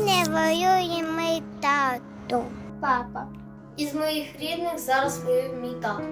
мене воює мій тато. Папа. Із моїх рідних зараз воює мій тато.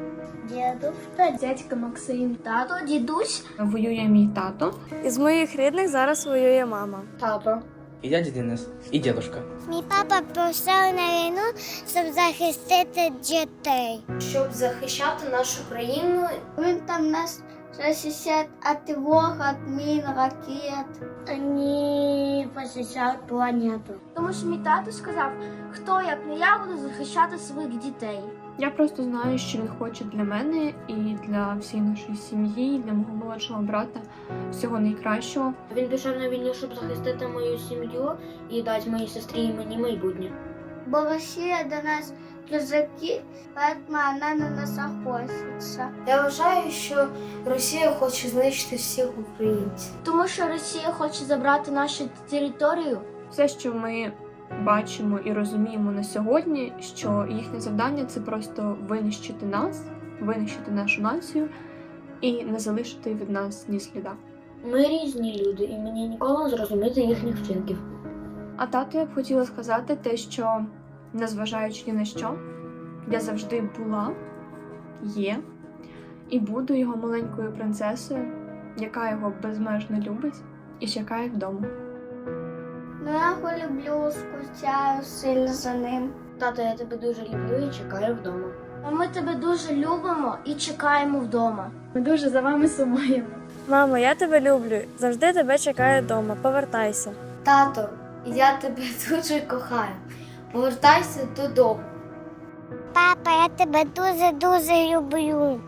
Дедушка, дядька Максим, тато, дідусь. Воює мій тато. Із моїх рідних зараз воює мама. Тато. І дядя Денис, і дедушка. Мій папа пішов на війну, щоб захистити дітей. Щоб захищати нашу країну, Він там нас захищає від ворог, від мін, ракет. Вони захищають планету. Тому що мій тато сказав, хто як не я буду захищати своїх дітей. Я просто знаю, що він хоче для мене і для всієї нашої сім'ї, і для мого молодшого брата всього найкращого. він пішов на війну, щоб захистити мою сім'ю і дати моїй сестрі і мені майбутнє. Бо Росія до нас близькі, тому вона на нас охотиться. Я вважаю, що Росія хоче знищити всіх українців. Тому що Росія хоче забрати нашу територію. Все, що ми бачимо і розуміємо на сьогодні, що їхнє завдання це просто винищити нас, винищити нашу націю і не залишити від нас ні сліда. Ми різні люди, і мені ніколи не зрозуміти їхніх вчинків. А тато я б хотіла сказати те, що незважаючи ні на що, я завжди була, є і буду його маленькою принцесою, яка його безмежно любить і чекає вдома. Ну я його люблю, скучаю сильно за ним. Тато, я тебе дуже люблю і чекаю вдома. А ми тебе дуже любимо і чекаємо вдома. Ми дуже за вами сумуємо. Мамо, я тебе люблю. Завжди тебе чекаю вдома. Повертайся. Тато, я тебе дуже кохаю. Повертайся додому. Папа, я тебе дуже-дуже люблю.